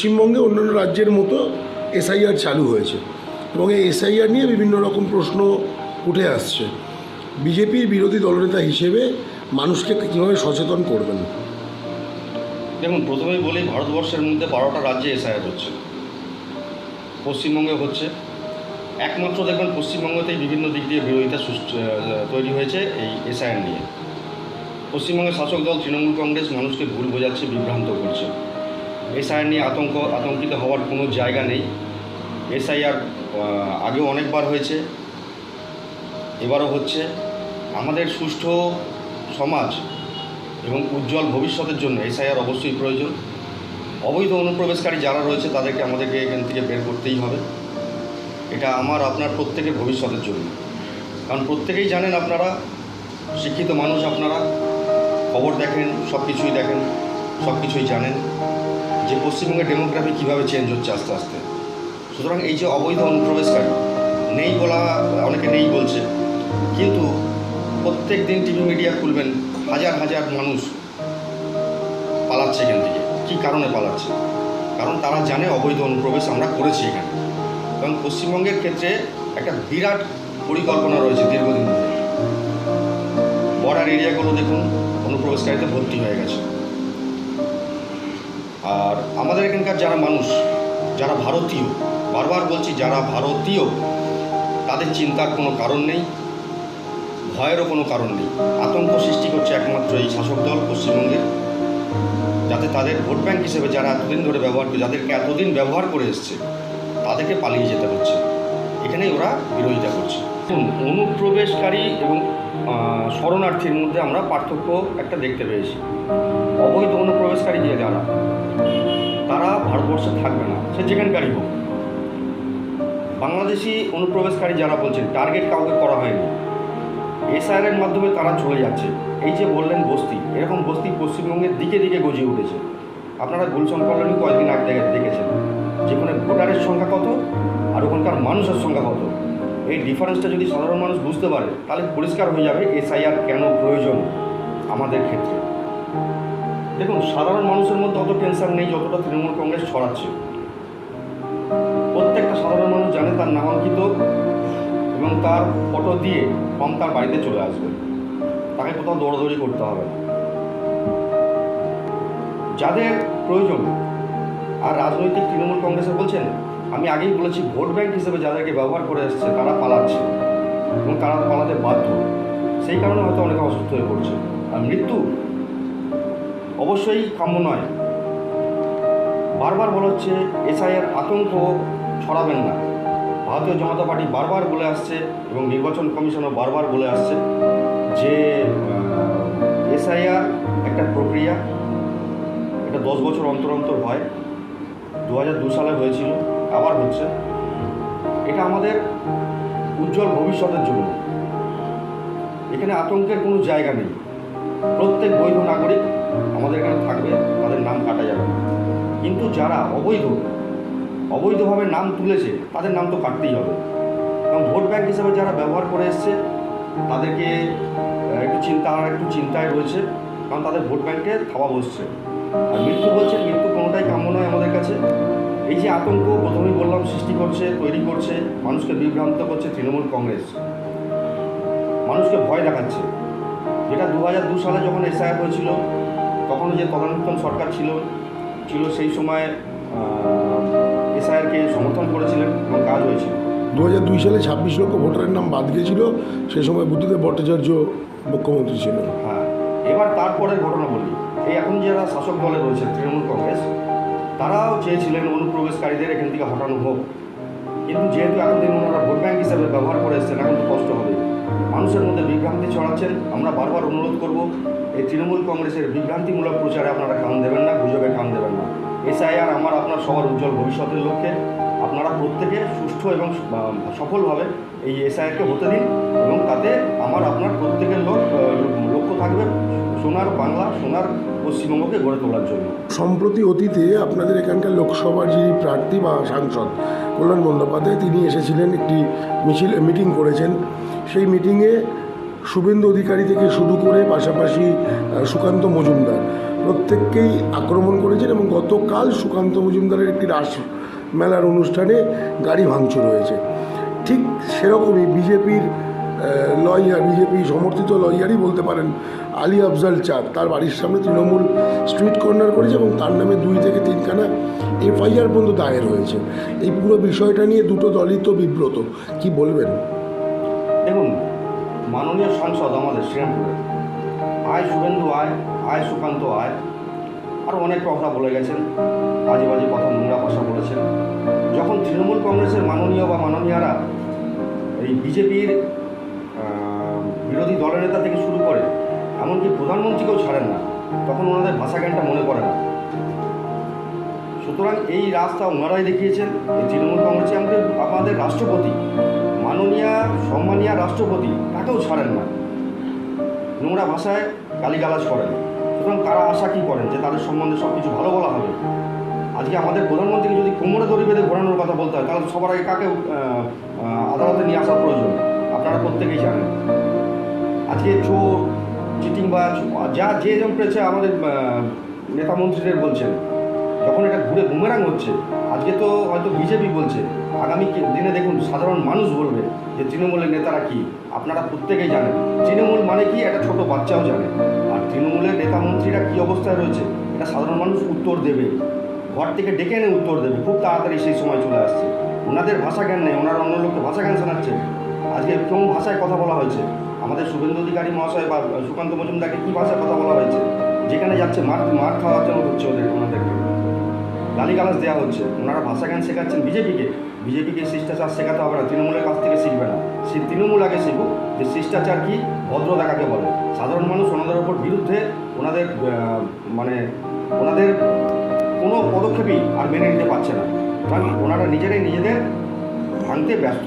পশ্চিমবঙ্গে অন্যান্য রাজ্যের মতো এসআইআর চালু হয়েছে এবং এই এসআইআর নিয়ে বিভিন্ন রকম প্রশ্ন উঠে আসছে। বিজেপির বিরোধী দলনেতা হিসেবে মানুষকে কীভাবে সচেতন করবেন? দেখুন, প্রথমেই বলি, ভারতবর্ষের মধ্যে বারোটা রাজ্যে এসআইআর হচ্ছে। পশ্চিমবঙ্গে হচ্ছে। একমাত্র দেখবেন, পশ্চিমবঙ্গতেই বিভিন্ন দিক দিয়ে বিরোধিতা তৈরি হয়েছে এই এসআইআর নিয়ে। পশ্চিমবঙ্গের শাসক দল, তৃণমূল কংগ্রেস মানুষকে ভুল বোঝাচ্ছে, বিভ্রান্ত করছে। এসআইআর নিয়ে আতঙ্ক, আতঙ্কিত হওয়ার কোনো জায়গা নেই। এসআইআর আগেও অনেকবার হয়েছে, এবারও হচ্ছে। আমাদের সুষ্ঠু সমাজ এবং উজ্জ্বল ভবিষ্যতের জন্য এসআইআর অবশ্যই প্রয়োজন। অবৈধ অনুপ্রবেশকারী যারা রয়েছে, তাদেরকে আমাদেরকে এখান থেকে বের করতেই হবে। এটা আমার, আপনার প্রত্যেকের ভবিষ্যতের জন্য। কারণ প্রত্যেকেই জানেন আপনারা, শিক্ষিত মানুষ আপনারা, খবর দেখেন সব কিছুই দেখেন সব কিছুই জানেন। যে পশ্চিমবঙ্গের ডেমোগ্রাফি কীভাবে চেঞ্জ হচ্ছে আস্তে আস্তে। সুতরাং এই যে অবৈধ অনুপ্রবেশকারী, নেই বলা, অনেকে নেই বলছে। কিন্তু প্রত্যেক দিন টিভি মিডিয়া খুলবেন, হাজার হাজার মানুষ পালাচ্ছে এখান থেকে। কী কারণে পালাচ্ছে? কারণ তারা জানে অবৈধ অনুপ্রবেশ আমরা করেছি এখানে। এবং পশ্চিমবঙ্গের ক্ষেত্রে একটা বিরাট পরিকল্পনা রয়েছে দীর্ঘদিন ধরে। বর্ডার এরিয়াগুলো দেখুন অনুপ্রবেশকারীতে ভর্তি হয়ে গেছে। আর আমাদের এখানকার যারা মানুষ, যারা ভারতীয়, বারবার বলছি যারা ভারতীয়, তাদের চিন্তার কোনো কারণ নেই, ভয়েরও কোনো কারণ নেই। আতঙ্ক সৃষ্টি করছে একমাত্র এই শাসক দল পশ্চিমবঙ্গের, যাতে তাদের ভোট ব্যাঙ্ক হিসেবে যারা এতদিন ধরে ব্যবহার করে যাদেরকে এতদিন ব্যবহার করে এসছে, তাদেরকে পালিয়ে যেতে হচ্ছে। এখানেই ওরা বিরোধিতা করছে। অনুপ্রবেশকারী এবং শরণার্থীর মধ্যে আমরা পার্থক্য একটা দেখতে পেয়েছি। অবৈধ অনুপ্রবেশকারী যে যারা, তারা ভারতবর্ষে থাকবে না। সে যেখানকারই হোক। বাংলাদেশি অনুপ্রবেশকারী যারা বলছেন, টার্গেট কাউকে করা হয়নি। এসআইআরের মাধ্যমে তারা চলে যাচ্ছে। এই যে বললেন বস্তি, এরকম বস্তি পশ্চিমবঙ্গের দিকে দিকে গজিয়ে উঠেছে। আপনারা গুলশন কল্যাণী কয়েকদিন আগে দেখেছেন। যেখানে ভোটারের সংখ্যা কত? আর ওখানকার মানুষের সংখ্যা কত? এই ডিফারেন্সটা যদি সাধারণ মানুষ বুঝতে পারে, তাহলে পরিষ্কার হয়ে যাবে এসআইআর কেন প্রয়োজন আমাদের ক্ষেত্রে। দেখুন, সাধারণ মানুষের মধ্যে অত টেনশন নেই যতটা তৃণমূল কংগ্রেস ছড়াচ্ছে। প্রত্যেকটা সাধারণ মানুষ জানে তার নামাঙ্কিত এবং তার ফটো দিয়ে ফর্ম তার বাড়িতে চলে আসবে। তাকে কোথাও দৌড়াদৌড়ি করতে হবে যাদের প্রয়োজন, আর রাজনৈতিক তৃণমূল কংগ্রেসে বলছেন আমি আগেই বলেছি, ভোট ব্যাংক হিসেবে যাদেরকে ব্যবহার করে এসছে, তারা পালাচ্ছে। এবং তারা পালাতে বাধ্য। সেই কারণে হয়তো অনেকে অসুস্থ হয়ে পড়ছে। আর মৃত্যু অবশ্যই কাম্য নয়। বারবার বলা হচ্ছে, এসআইয়ের আতঙ্ক ছড়াবেন না। ভারতীয় জনতা পার্টি বারবার বলে আসছে এবং নির্বাচন কমিশনও বারবার বলে আসছে যে এসআইআর একটা প্রক্রিয়া, এটা দশ বছর অন্তর অন্তর হয়। দু সালে হয়েছিল, আবার হচ্ছে। এটা আমাদের উজ্জ্বল ভবিষ্যতের জন্য। এখানে আতঙ্কের কোনো জায়গা নেই। প্রত্যেক বৈধ নাগরিক আমাদের এখানে থাকবে, তাদের নাম কাটা যাবে। কিন্তু যারা অবৈধ, অবৈধভাবে নাম তুলেছে, তাদের নাম তো কাটতেই হবে। কারণ ভোট ব্যাংক হিসাবে যারা ব্যবহার করে এসছে, তাদেরকে একটু চিন্তা একটু চিন্তায় রয়েছে। কারণ তাদের ভোট ব্যাংকে থাবা বসছে। আর মৃত্যু বলছে, মৃত্যু কোনোটাই কাম্য নয় আমাদের কাছে। এই যে আতঙ্ক প্রথমেই বললাম সৃষ্টি করছে তৈরি করছে মানুষকে বিভ্রান্ত করছে তৃণমূল কংগ্রেস। মানুষকে ভয় দেখাচ্ছে। যেটা দু হাজার দু সালে যখন এসআইআর হয়েছিল তখন যে তদানীন্তন সরকার ছিল ছিল সেই সময় এসআইআরকে সমর্থন করেছিলেন এবং কাজ হয়েছিল দু হাজার দুই সালে ছাব্বিশ লক্ষ ভোটারের নাম বাদ গিয়েছিল সে সময় বুদ্ধদেব ভট্টাচার্য মুখ্যমন্ত্রী ছিল হ্যাঁ এবার তারপরের ঘটনা বলি এই এখন যারা শাসক দলে রয়েছে তৃণমূল কংগ্রেস তারাও চেয়েছিলেন অনুপ্রবেশকারীদের এখান থেকে হটানো হোক। কিন্তু যেহেতু এতদিন ওনারা ভোট ব্যাংক হিসাবে ব্যবহার করে এসছেন, এখন তো কষ্ট হবে। মানুষের মধ্যে বিভ্রান্তি ছড়াচ্ছেন। আমরা বারবার অনুরোধ করব, এই তৃণমূল কংগ্রেসের বিভ্রান্তিমূলক প্রচারে আপনারা কান দেবেন না, গুজবে কান দেবেন না। এসআইআর আমার, আপনার সবার উজ্জ্বল ভবিষ্যতের লক্ষ্যে আপনারা প্রত্যেকে সুষ্ঠু এবং সফলভাবে এই এসআইআরকে হতে দিন এবং তাতে আমার, আপনার প্রত্যেকের লোক লক্ষ্য থাকবে। সোনার বাংলা, সোনার পশ্চিমবঙ্গকে গড়ে তোলার জন্য। সম্প্রতি অতীতে আপনাদের এখানকার লোকসভার যিনি প্রার্থী বা সাংসদ কল্যাণ বন্দ্যোপাধ্যায়, তিনি এসেছিলেন একটি মিছিল, মিটিং করেছেন। সেই মিটিংয়ে শুভেন্দু অধিকারী থেকে শুরু করে পাশাপাশি সুকান্ত মজুমদার প্রত্যেককেই আক্রমণ করেছেন এবং গতকাল সুকান্ত মজুমদারের একটি রাস মেলার অনুষ্ঠানে গাড়ি ভাঙচুর হয়েছে। ঠিক সেরকমই বিজেপির লয়ার, বিজেপি সমর্থিত লয়ারই বলতে পারেন আলী আফজাল চাঁদ। তার বাড়ির সামনে তৃণমূল স্ট্রিট কর্নার করেছে এবং তার নামে দুই থেকে তিনখানা এফআইআর পর্যন্ত দায়ের হয়েছে। এই পুরো বিষয়টা নিয়ে দুটো দলই তো বিব্রত। কি বলবেন? দেখুন, মাননীয় সাংসদ আমাদের শ্রীরামপুরে। আয় শুভেন্দু আয় আয় সুকান্ত আয়। আরও অনেক কথা বলে গেছেন। বাজে বাজে কথা, নোংরা ভাষা বলেছেন। যখন তৃণমূল কংগ্রেসের মাননীয় বা মাননীয়ারা এই বিজেপির বিরোধী দলের নেতা থেকে শুরু করে, এমনকি প্রধানমন্ত্রীকেও ছাড়েন না। তখন ওনাদের ভাষা জ্ঞানটা মনে পড়ে না। সুতরাং এই রাস্তা ওনারাই দেখিয়েছেন। তৃণমূল কংগ্রেসে আমাদের আমাদের রাষ্ট্রপতি, মাননীয়া, সম্মানীয় রাষ্ট্রপতি, তাকেও ছাড়েন না। নোংরা ভাষায় গালিগালাজ করেন। সুতরাং তারা আশা কী করেন? যে তাদের সম্বন্ধে সব কিছু ভালো বলা হবে। আজকে আমাদের প্রধানমন্ত্রীকে যদি কোমরে দড়ি বেঁধে ঘোরানোর কথা বলতে হয়, তাহলে সবার আগে কাকে আদালতে নিয়ে আসার প্রয়োজন? আপনারা প্রত্যেকেই জানেন। আজকে চোর চিটিংবাজ যা যে যেমন পেয়েছে আমাদের নেতা মন্ত্রীদের বলছেন, যখন এটা ঘুরে বুমেরাং হচ্ছে, আজকে তো হয়তো বিজেপি বলছে, আগামী দিনে দেখুন সাধারণ মানুষ বলবে যে তৃণমূলের নেতারা কি, আপনারা প্রত্যেকেই জানেন। তৃণমূল মানে কি? একটা ছোট বাচ্চাও জানে। আর তৃণমূলের নেতা মন্ত্রীরা কী অবস্থায় রয়েছে? এটা সাধারণ মানুষ উত্তর দেবে। ঘর থেকে ডেকে এনে উত্তর দেবে। খুব তাড়াতাড়ি সেই সময় চলে আসছে। ওনাদের ভাষা জ্ঞান নেই, ওনারা অন্য লোককে ভাষা জ্ঞান শোনাচ্ছে আজকে কোন ভাষায় কথা বলা হয়েছে? আমাদের শুভেন্দু অধিকারী মহাশয় বা সুকান্ত মজুমদারকে কী ভাষায় কথা বলা হয়েছে? যেখানে যাচ্ছে মার মার খাওয়ার জন্য হচ্ছে ওদের ওনাদেরকে গালিগালাজ দেওয়া হচ্ছে। ওনারা ভাষা জ্ঞান শেখাচ্ছেন বিজেপিকে। বিজেপিকে শিষ্টাচার শেখাতে হবে না। তৃণমূলের কাছ থেকে শিখবে না। সে তৃণমূল আগে শিখুক। যে শিষ্টাচার কি? ভদ্রতা কাকে বলে। সাধারণ মানুষ ওনাদের ওপর বিরুদ্ধে ওনাদের মানে ওনাদের কোনো পদক্ষেপই আর মেনে নিতে পারছে না। কারণ ওনারা নিজেরাই নিজেদের ভাঙতে ব্যস্ত।